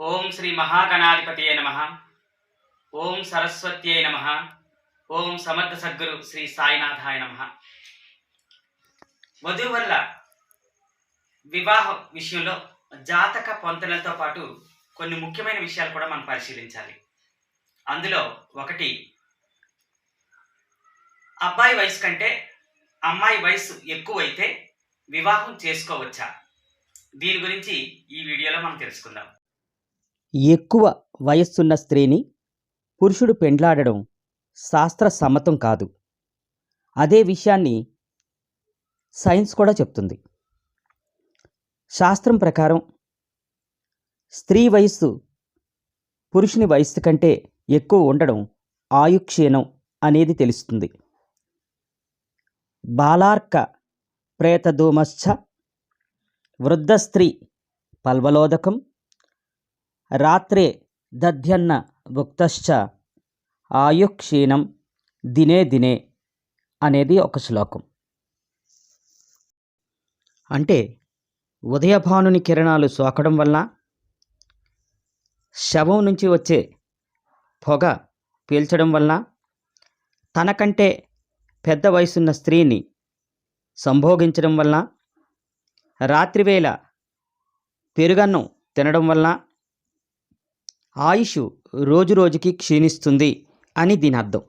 ఓం శ్రీ మహాగణాధిపతియే నమ. ఓం సరస్వత్యై నమ. ఓం సమర్థ సద్గురు శ్రీ సాయినాథాయ నమ. వల్ల వివాహ విషయంలో జాతక పొంతనలతో పాటు కొన్ని ముఖ్యమైన విషయాలు కూడా మనం పరిశీలించాలి. అందులో ఒకటి అబ్బాయి వయసు కంటే అమ్మాయి వయసు ఎక్కువైతే వివాహం చేసుకోవచ్చా? దీని గురించి ఈ వీడియోలో మనం తెలుసుకుందాం. ఎక్కువ వయస్సున్న స్త్రీని పురుషుడు పెండ్లాడడం శాస్త్ర సమ్మతం కాదు. అదే విషయాన్ని సైన్స్ కూడా చెప్తుంది. శాస్త్రం ప్రకారం స్త్రీ వయస్సు పురుషుని వయస్సు కంటే ఎక్కువ ఉండడం ఆయుక్షీణం అనేది తెలుస్తుంది. బాలార్క ప్రేతధూమశ్చ వృద్ధ స్త్రీ పల్వలోదకం రాత్రే దధ్యన్న భుక్తశ్చ ఆయుక్షీణం దినే దినే అనేది ఒక శ్లోకం. అంటే ఉదయభానుని కిరణాలు సోకడం వల్ల శవం నుంచి వచ్చే పొగ పీల్చడం వల్ల తనకంటే పెద్ద వయసున్న స్త్రీని సంభోగించడం వల్ల రాత్రివేళ పెరుగన్నం తినడం వల్ల ఆయుష్ రోజురోజుకి క్షీణిస్తుంది అని దీని అర్థం.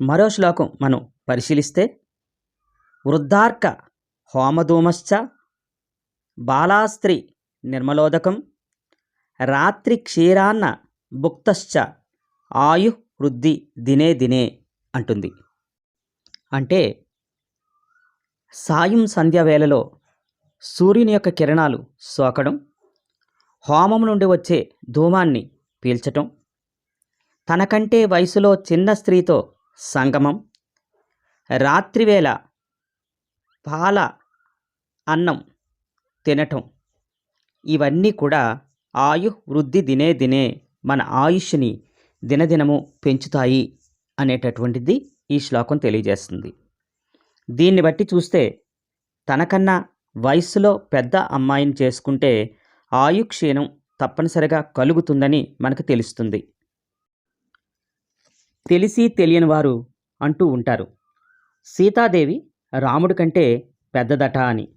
మరో శ్లోకం మనం పరిశీలిస్తే వృద్ధార్క హోమధూమశ్చ బాలాస్త్రి నిర్మలోదకం రాత్రి క్షీరాన్న భుక్తశ్చ ఆయు వృద్ధి దినే దినే అంటుంది. అంటే సాయం సంధ్య వేళలో సూర్యుని యొక్క కిరణాలు సోకడం హోమం నుండి వచ్చే ధూమాన్ని పీల్చటం తనకంటే వయసులో చిన్న స్త్రీతో సంగమం రాత్రివేళ పాల అన్నం తినటం ఇవన్నీ కూడా ఆయు వృద్ధి దినే దినే మన ఆయుష్ని దినదినము పెంచుతాయి అనేటటువంటిది ఈ శ్లోకం తెలియజేస్తుంది. దీన్ని బట్టి చూస్తే తనకన్నా వయస్సులో పెద్ద అమ్మాయిని చేసుకుంటే ఆయుక్షీణం తప్పనిసరిగా కలుగుతుందని మనకు తెలుస్తుంది. తెలిసి తెలియని వారు అంటూ ఉంటారు. సీతాదేవి రాముడి కంటే పెద్దదట అని.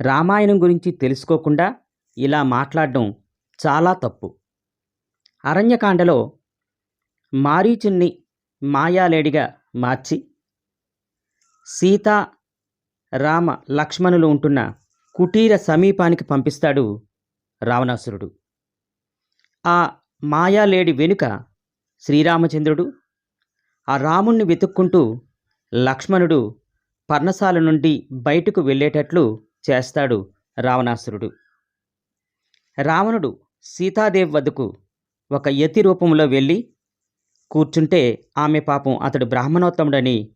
రామాయణం గురించి తెలుసుకోకుండా ఇలా మాట్లాడడం చాలా తప్పు. అరణ్యకాండలో మారీచున్ని మాయాలేడిగా మార్చి. సీత రామ లక్ష్మణులు ఉంటున్న కుటీర సమీపానికి పంపిస్తాడు రావణాసురుడు. ఆ మాయాలేడి వెనుక శ్రీరామచంద్రుడు ఆ రాముణ్ణి వెతుక్కుంటూ లక్ష్మణుడు పర్ణశాల నుండి బయటకు వెళ్ళేటట్లు చేస్తాడు రావణాసురుడు. రావణుడు సీతాదేవి వద్దకు ఒక యతి రూపంలో వెళ్ళి కూర్చుంటే ఆమె పాపం అతడు బ్రాహ్మణోత్తముడని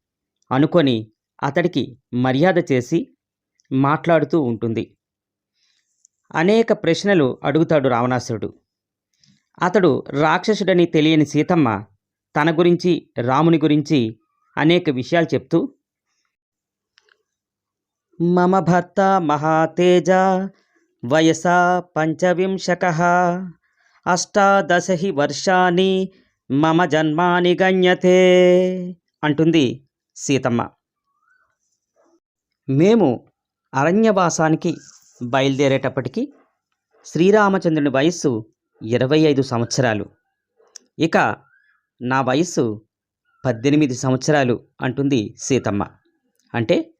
అనుకొని అతడికి మర్యాద చేసి మాట్లాడుతూ ఉంటుంది. అనేక ప్రశ్నలు అడుగుతాడు రావణాసురుడు. అతడు రాక్షసుడని తెలియని సీతమ్మ తన గురించి రాముని గురించి అనేక విషయాలు చెప్తూ మమ భర్త మహాతేజ వయసా పంచవింశక అష్టాదశ వర్షాన్ని మమ జన్మాని గణ్యతే అంటుంది సీతమ్మ. మేము అరణ్యవాసానికి బయలుదేరేటప్పటికి శ్రీరామచంద్రుని వయస్సు ఇరవై ఐదు సంవత్సరాలు. ఇక నా వయస్సు పద్దెనిమిది సంవత్సరాలు అంటుంది సీతమ్మ. అంటే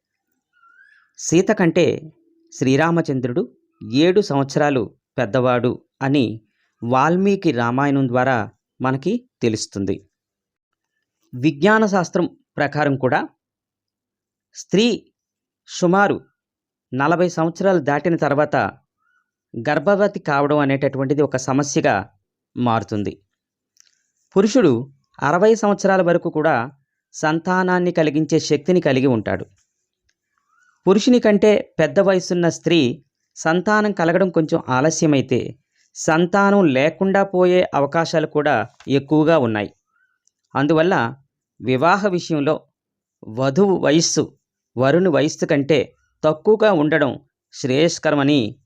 సీత కంటే శ్రీరామచంద్రుడు ఏడు సంవత్సరాలు పెద్దవాడు అని వాల్మీకి రామాయణం ద్వారా మనకి తెలుస్తుంది. విజ్ఞాన శాస్త్రం ప్రకారం కూడా స్త్రీ సుమారు నలభై సంవత్సరాలు దాటిన తర్వాత గర్భవతి కావడం అనేటటువంటిది ఒక సమస్యగా మారుతుంది. పురుషుడు అరవై సంవత్సరాల వరకు కూడా సంతానాన్ని కలిగించే శక్తిని కలిగి ఉంటాడు. పురుషుని కంటే పెద్ద వయసున్న స్త్రీ సంతానం కలగడం కొంచెం ఆలస్యమైతే సంతానం లేకుండా పోయే అవకాశాలు కూడా ఎక్కువగా ఉన్నాయి. అందువల్ల వివాహ విషయంలో వధువు వయస్సు వరుని వయస్సు కంటే తక్కువగా ఉండడం శ్రేయస్కరమని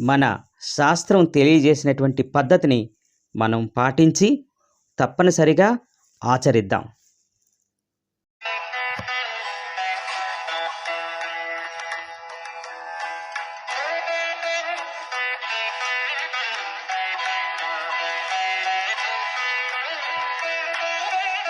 మన శాస్త్రం తెలియజేసినటువంటి పద్ధతిని మనం పాటించి తప్పనిసరిగా ఆచరిద్దాం.